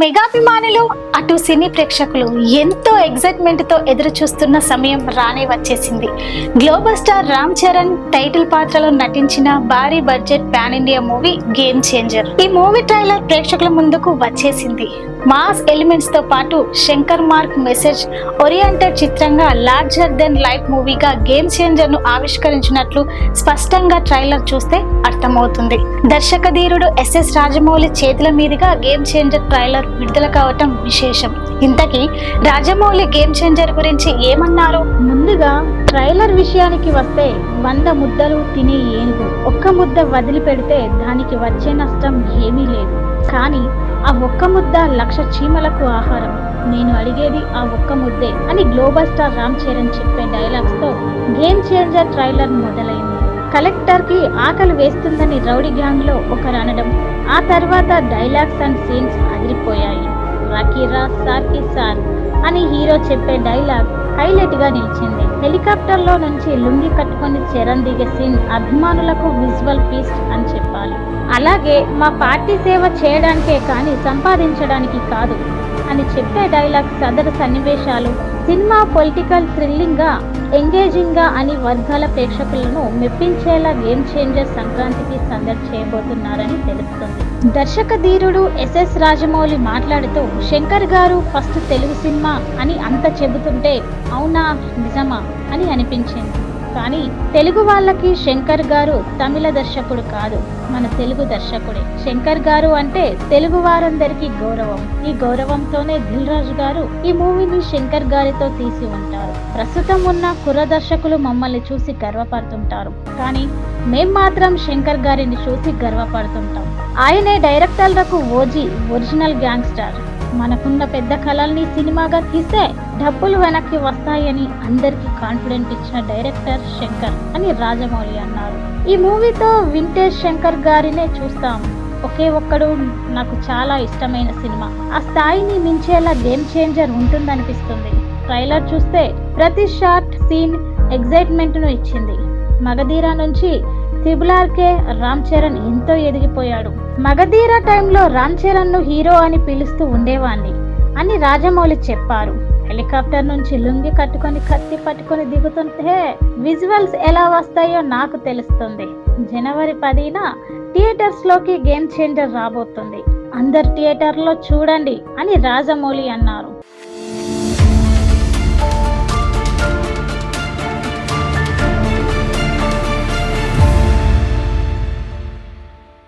మెగాభిమానులు అటు సినీ ప్రేక్షకులు ఎంతో ఎగ్జైట్మెంట్తో ఎదురు చూస్తున్న సమయం రానే వచ్చేసింది. Global star Ram Charan title పాత్రలో నటించిన భారీ budget pan India movie game changer ఈ మూవీ ట్రైలర్ ప్రేక్షకుల ముందుకు వచ్చేసింది. మాస్ ఎలిమెంట్స్తో పాటు శంకర్ మార్క్ మెసేజ్ ఓరియంటెడ్ చిత్రంగా లార్జర్ దెన్ లైఫ్ మూవీగా గేమ్ చేంజర్ను ఆవిష్కరించినట్లు స్పష్టంగా ట్రైలర్ చూస్తే అర్థమవుతుంది. దర్శక ధీరుడు ఎస్ఎస్ రాజమౌళి చేతుల మీదుగా గేమ్ చేంజర్ ట్రైలర్ విడుదల కావటం విశేషం. ఇంతకీ రాజమౌళి గేమ్ చేంజర్ గురించి ఏమన్నారు? ముందుగా ట్రైలర్ విషయానికి వస్తే వంద ముద్దలు తినే ఏనుగు ఒక్క ముద్ద వదిలిపెడితే దానికి వచ్చే నష్టం ఏమీ లేదు. కానీ ఆ ఒక్క ముద్ద లక్ష చీమలకు ఆహారం. నేను అడిగేది ఆ ఒక్క ముద్దే అని గ్లోబల్ స్టార్ రామ్ చరణ్ చెప్పే డైలాగ్స్తో గేమ్ చేంజర్ ట్రైలర్ మొదలైంది. కలెక్టర్కి ఆకలి వేస్తుందని రౌడీ గ్యాంగ్లో ఒకరు అనడం ఆ తర్వాత డైలాగ్స్ అండ్ సీన్స్ అదిరిపోయాయి. రకీరా సార్కి సార్ అని హీరో చెప్పే డైలాగ్ హైలైట్గా నిలిచింది. హెలికాప్టర్లో నుంచి లుంగి కట్టుకొని చరణ్ దిగే సీన్ అభిమానులకు విజువల్ పీస్ట్ అని చెప్పాలి. అలాగే మా పార్టీ సేవ చేయడానికే కానీ సంపాదించడానికి కాదు. అని చెప్పే డైలాగ్ సదరు సన్నివేశాలు. సినిమా పొలిటికల్ థ్రిల్లింగ్గా ఎంగేజింగ్గా అని వర్గాల ప్రేక్షకులను మెప్పించేలా గేమ్ చేంజర్ సంక్రాంతికి సందడి చేయబోతున్నారని తెలుస్తుంది. దర్శక ధీరుడు ఎస్ఎస్ రాజమౌళి మాట్లాడుతూ శంకర్ గారు ఫస్ట్ తెలుగు సినిమా అని అంత చెబుతుంటే అవునా నిజమా అని అనిపించింది. కానీ తెలుగు వాళ్ళకి శంకర్ గారు తమిళ దర్శకుడు కాదు. మన తెలుగు దర్శకుడే. శంకర్ గారు అంటే తెలుగు వారందరికీ గౌరవం. ఈ గౌరవంతోనే దిల్ రాజు గారు ఈ మూవీని శంకర్ గారితో తీసి ఉంటారు. ప్రస్తుతం ఉన్న కుర్ర దర్శకులు మమ్మల్ని చూసి గర్వపడుతుంటారు. కానీ మేం మాత్రం శంకర్ గారిని చూసి గర్వపడుతుంటాం. ఆయనే డైరెక్టర్లకు ఓజీ ఒరిజినల్ గ్యాంగ్స్టర్. మనకున్న పెద్ద కళల్ని సినిమాగా తీస్తే డబ్బులు వెనక్కి వస్తాయని అందరికీ కాన్ఫిడెంట్ ఇచ్చిన డైరెక్టర్ శంకర్ అని రాజమౌళి అన్నారు. ఈ మూవీతో వింటేజ్ శంకర్ గారినే చూస్తాం. ఒకే ఒక్కడు నాకు చాలా ఇష్టమైన సినిమా. ఆ స్థాయిని మించేలా గేమ్ చేంజర్ ఉంటుందనిపిస్తుంది. ట్రైలర్ చూస్తే ప్రతి షార్ట్ సీన్ ఎగ్జైట్మెంట్ను ఇచ్చింది. మగధీరా నుంచి త్రిబులార్కే రామ్ చరణ్ ఎంతో ఎదిగిపోయాడు. మగధీర టైంలో రామ్ చరణ్ను హీరో అని పిలుస్తూ ఉండేవాణ్ణి అని రాజమౌళి చెప్పారు. హెలికాప్టర్ నుంచి లుంగి కట్టుకొని కత్తి పట్టుకొని దిగుతుంటే విజువల్స్ ఎలా వస్తాయో నాకు తెలుస్తుంది. జనవరి పదిన థియేటర్స్లోకి గేమ్ చేంజర్ రాబోతుంది. అందరు థియేటర్లో చూడండి అని రాజమౌళి అన్నారు.